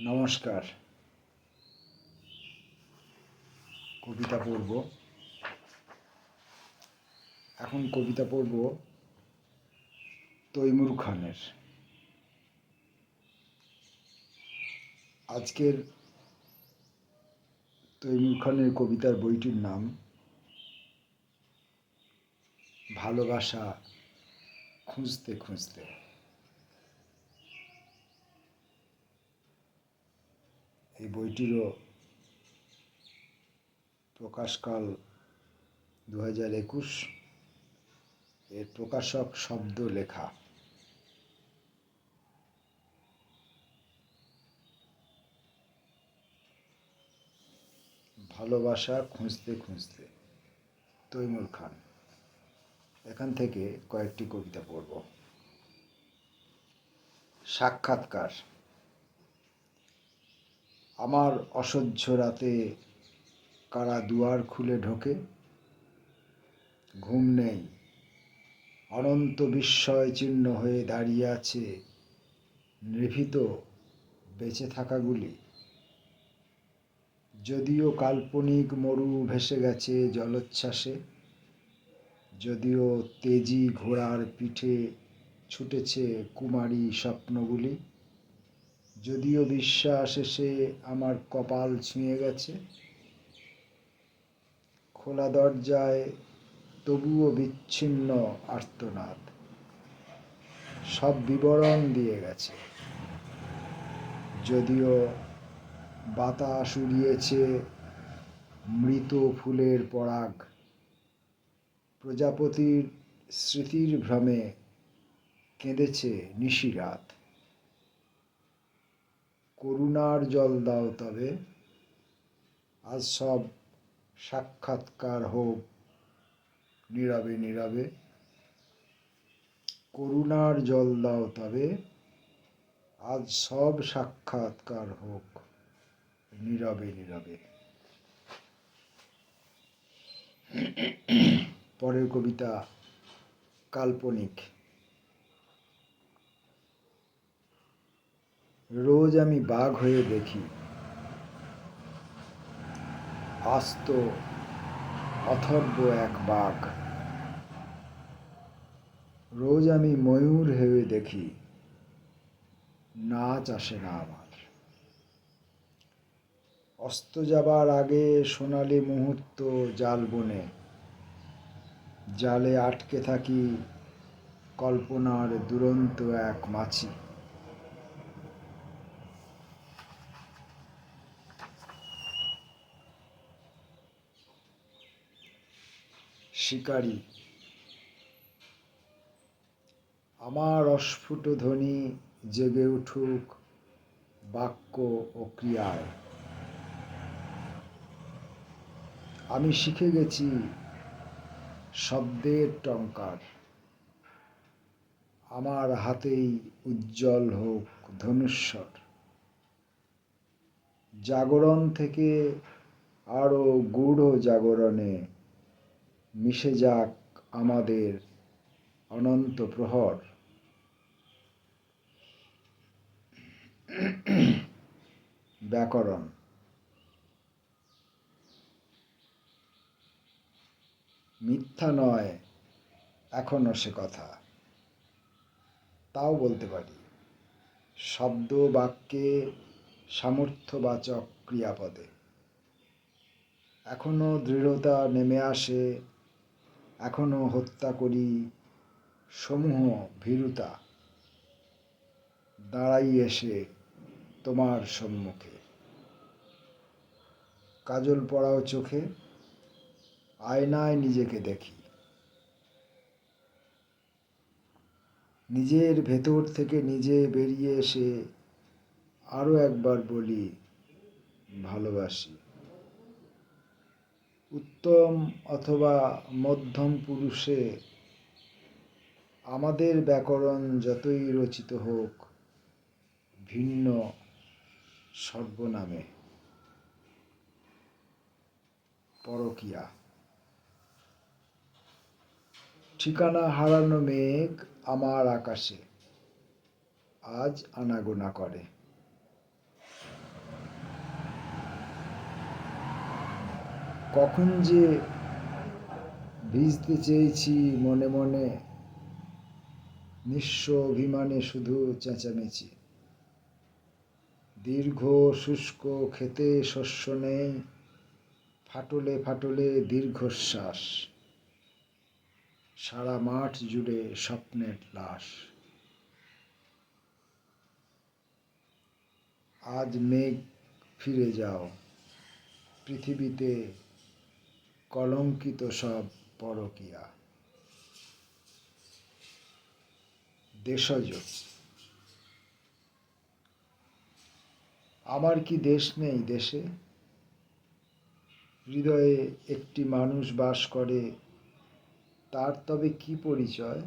নমস্কার। কবিতা পড়ব। এখন কবিতা পড়ব তৈমুর খানের। আজকের তৈমুর খানের কবিতার বইটির নাম ভালোবাসা খুঁজতে খুঁজতে। এই বইটিরও প্রকাশকাল দু হাজার একুশ। এর প্রকাশক শব্দ লেখা ভালোবাসা খুঁজতে খুঁজতে। তৈমুর খান। এখান থেকে কয়েকটি কবিতা পড়ব। সাক্ষাৎকার। আমার অসহ্য রাতে কারা দুয়ার খুলে ঢোকে? ঘুম নেই। অনন্ত বিস্ময় চিহ্ন হয়ে দাঁড়িয়ে আছে নিভৃত বেঁচে থাকাগুলি। যদিও কাল্পনিক মরু ভেসে গেছে জলোচ্ছ্বাসে, যদিও তেজি ঘোড়ার পিঠে ছুটেছে কুমারী স্বপ্নগুলি যদিও বিশ্বাস এসে আমার কপাল ছুঁয়ে গেছে। খোলা দরজায় তবুও বিচ্ছিন্ন আর্তনাদ। সব বিবরণ দিয়ে গেছে। যদিও বাতাস উড়িয়েছে মৃত ফুলের পরাগ, প্রজাপতির স্মৃতির ভ্রমে কেঁদেছে নিশিরাত। করুণার জল দাও তবে। আজ সব সাক্ষাৎকার হোক নীরবে নীরবে। করুণার জল দাও তবে। আজ সব সাক্ষাৎকার হোক নীরবে নীরবে। পরের কবিতা কাল্পনিক। রোজ আমি বাঘ হয়ে দেখি। আস্ত, অথর্ব এক বাঘ। রোজ আমি ময়ূর হয়ে দেখি। নাচ আসে না আমার। অস্ত যাবার আগে সোনালি মুহূর্ত জাল বনে। জালে আটকে থাকি কল্পনার দুরন্ত এক মাছি। শিকারী। আমার অস্ফুট ধ্বনি জেগে উঠুক বাক্য ও ক্রিয়ায়। আমি শিখে গেছি শব্দের টঙ্কার। আমার হাতেই উজ্জ্বল হোক ধনুস্বর জাগরণ থেকে আরও গূঢ় জাগরণে মিশে যাক আমাদের অনন্ত প্রহর। ব্যাকরণ। মিথ্যা নয়, এখনও সে কথা। তাও বলতে পারি, শব্দ বাক্যে সামর্থ্যবাচক ক্রিয়াপদে। এখনও দৃঢ়তা নেমে আসে এখনও হত্যা করি সমূহ ভীরুতা। দাঁড়াই এসে তোমার সম্মুখে। কাজল পড়াও চোখে, আয়নায় নিজেকে দেখি। নিজের ভেতর থেকে নিজে বেরিয়ে এসে আরও একবার বলি, ভালোবাসি। উত্তম অথবা মধ্যম পুরুষে আমাদের ব্যাকরণ যতই রচিত হোক, ভিন্ন সর্বনামে। পরকিয়া। ঠিকানা হারানো মেঘ আমার আকাশে, আজ আনাগোনা করে। কখন যে ভিজতে চেয়েছি মনে মনে, নিঃস্ব অভিমানে শুধু চেঁচামেচি। দীর্ঘ শুষ্ক খেতে শস্য নেই, ফাটলে ফাটলে দীর্ঘশ্বাস। সারা মাঠ জুড়ে স্বপ্নের লাশ। আজ মেঘ ফিরে যাও, পৃথিবীতে কলঙ্কিত সব পরকিয়া। দেশজ। আমার কি দেশ নেই দেশে? হৃদয়ে একটি মানুষ বাস করে, তার তবে কি পরিচয়?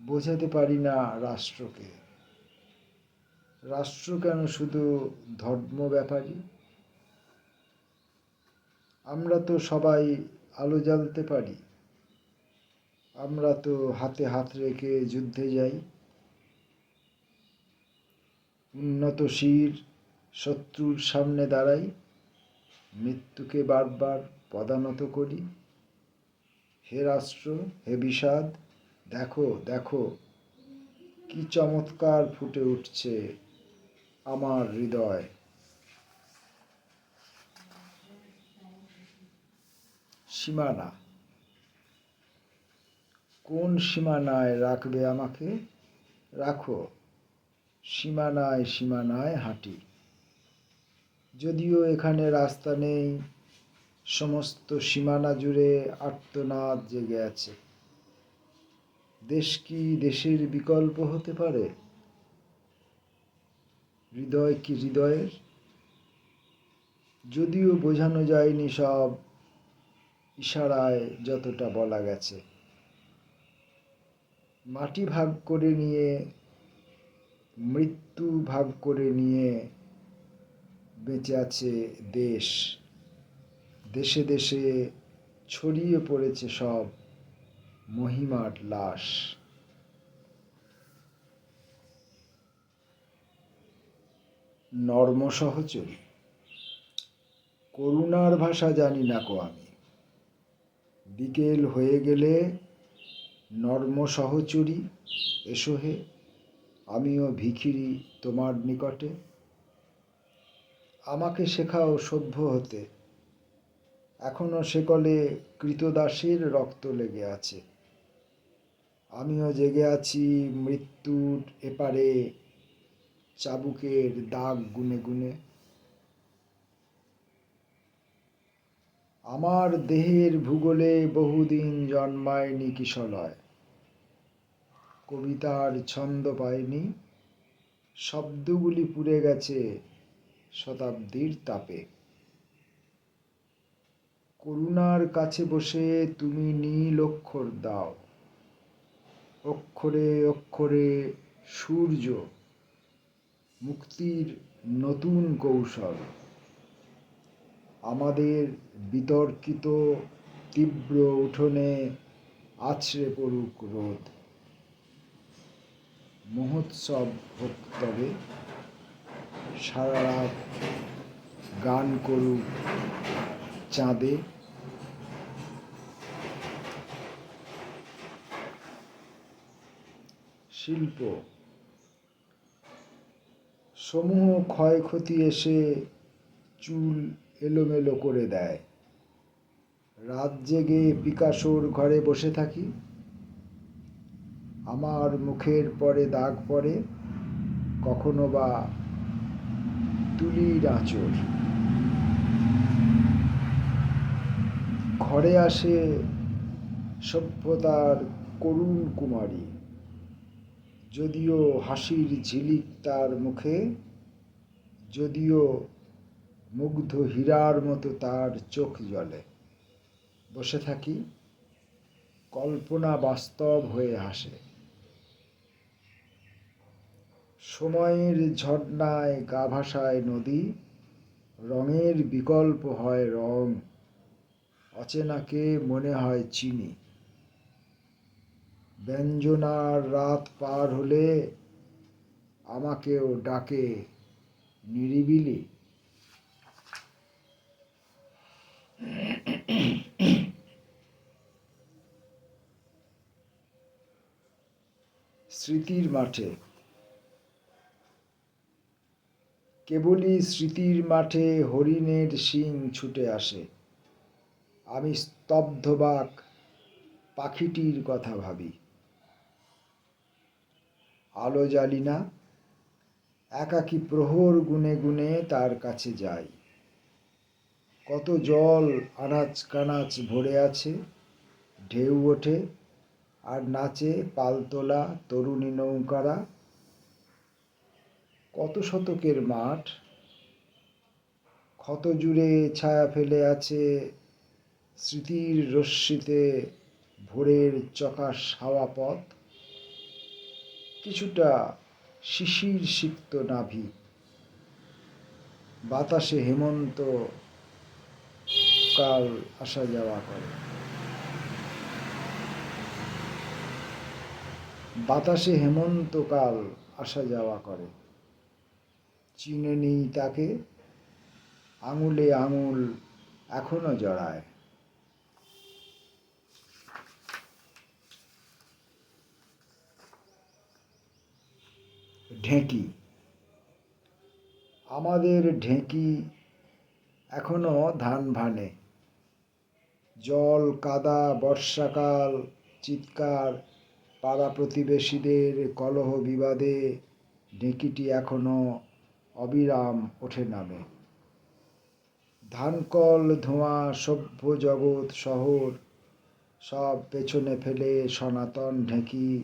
বোঝাতে পারি না রাষ্ট্রকে। রাষ্ট্র কেন শুধু ধর্ম ব্যাপারী? আমরা তো সবাই আলো জ্বালতে পারি। আমরা তো হাতে হাত রেখে যুদ্ধে যাই। উন্নত শির শত্রুর সামনে দাঁড়াই। মৃত্যুকে বারবার পদানত করি। হে রাষ্ট্র, হে বিষাদ, দেখো দেখো, কি চমৎকার ফুটে উঠছে আমার হৃদয়। সীমানা। কোন সীমানায় রাখবে আমাকে? রাখো। সীমানায় সীমানায় হাঁটি। যদিও এখানে রাস্তা নেই, সমস্ত সীমানা জুড়ে আর্তনাদ জেগে আছে। দেশ কি দেশের বিকল্প হতে পারে? হৃদয় কি হৃদয়ের? যদিও বোঝানো যায়নি সব ইশারায় যতটা বলা গেছে। মাটি ভাগ করে নিয়ে, মৃত্যু ভাগ করে নিয়ে বেঁচে আছে দেশ। দেশে দেশে ছড়িয়ে পড়েছে সব মহিমার লাশ। নর্ম সহচরী করুণার ভাষা জানি না কো আমি। বিকেল হয়ে গেলে নর্ম সহচরী, এসো হে, আমিও ভিখিরি তোমার নিকটে। আমাকে শেখাও সভ্য হতে, এখনও সেকলে কৃতদাসের রক্ত লেগে আছে। আমিও জেগে আছি মৃত্যুর এপারে চাবুকের দাগ গুনে গুনে। আমার দেহের ভূগোলে বহুদিন জন্মায়নি কিশলয় কবিতার ছন্দ পায়নি, শব্দগুলি পুড়ে গেছে শতাব্দীর তাপে। করুণার কাছে বসে তুমি নীল অক্ষর দাও। অক্ষরে অক্ষরে সূর্য, মুক্তির নতুন কৌশল। আমাদের বিতর্কিত তীব্র উঠোনে আছড়ে পড়ুক রোদ। মহোৎসব হোক তবে, সারা রাত গান করুক চাঁদে। শিল্প, সমূহ ক্ষয়ক্ষতি এসে চুল এলোমেলো করে দেয়। রাত জেগে পিকাসোর ঘরে বসে থাকি। আমার মুখের পরে দাগ পড়ে, কখনো বা তুলির আঁচড় ঘরে আসে সভ্যতার করুণ কুমারী। যদিও হাসির ঝিলিক তার মুখে, যদিও মুগ্ধ হীরার মতো তার চোখ জ্বলে বসে থাকি, কল্পনা বাস্তব হয়ে হাসে। সময়ের ঝর্ণায় গা ভাসায় নদী, রঙের বিকল্প হয় রং, অচেনাকে মনে হয় চিনি। ব্যঞ্জনার রাত পার হলে আমাকেও ডাকে নিরিবিলি। স্মৃতির মাঠে। কেবলই স্মৃতির মাঠে হরিণের শিং ছুটে আসে। আমি স্তব্ধবাক পাখিটির কথা ভাবি। আলো জ্বালি না, একাকী প্রহর গুনে গুনে তার কাছে যাই। কত জল আনাচ কানাচ ভরে আছে, ঢেউ ওঠে আর নাচে পালতোলা, তরুণী নৌকারা। কত শতকের মাঠ। ক্ষত জুড়ে ছায়া ফেলে আছে স্মৃতির রশ্মিতে ভোরের চকা হাওয়া পথ। কিছুটা শিশির সিক্ত নাভি। বাতাসে হেমন্ত কাল আসা যাওয়া করে। বাতাসে হেমন্তকাল আসা যাওয়া করে। চিনে নেই তাকে, আঙুলে আঙুল এখনও জড়ায়। ঢেঁকি, আমাদের ঢেঁকি এখনও ধান ভানে। জল, কাদা, বর্ষাকাল, চিৎকার পাড়া প্রতিবেশীদের কলহ বিবাদে ঢেঁকিটি এখনও অবিরাম ওঠে নামে। ধানকল, ধোঁয়া সভ্য জগৎ শহর সব পেছনে ফেলে সনাতন ঢেঁকি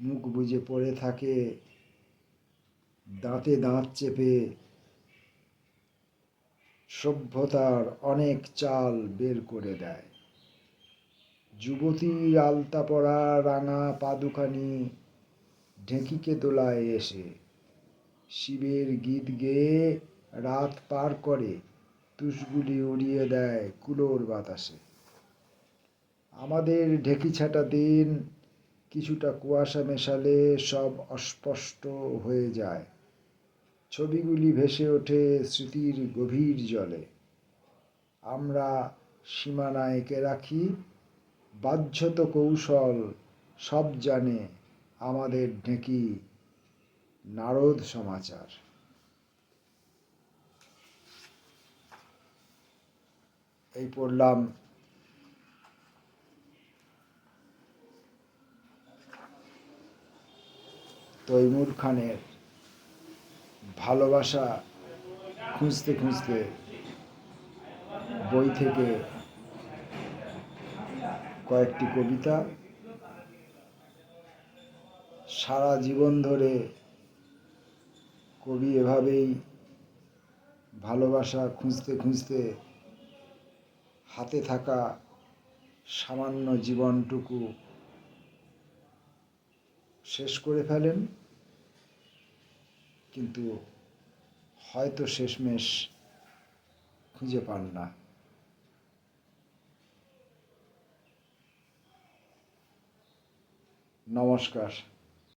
মুখ বুজে পড়ে থাকে, দাঁতে দাঁত চেপে সভ্যতার অনেক চাল বের করে দেয়। যুবতীর আলতা পরা রাঙা পাদুখানি ঢেঁকিকে দোলায় এসে। শিবের গীত গেয়ে রাত পার করে, তুষগুলি উড়িয়ে দেয় কুলোর বাতাসে। আমাদের ঢেকি ছাটা দিন, কিছুটা কুয়াশা মেশালে সব অস্পষ্ট হয়ে যায়। ছবিগুলি ভেসে ওঠে স্মৃতির গভীর জলে। আমরা সীমানায় এঁকে রাখি বাহ্যত কৌশল সব জানে আমাদের ঢেঁকি নারদ সমাচার। এই পড়লাম তৈমুর খানের ভালোবাসা খুঁজতে খুঁজতে বই থেকে কয়েকটি কবিতা। সারা জীবন ধরে কবি এভাবেই ভালোবাসা খুঁজতে খুঁজতে হাতে থাকা সামান্য জীবনটুকু শেষ করে ফেলেন। কিন্তু হয়তো শেষমেশ খুঁজে পান না। নমস্কার।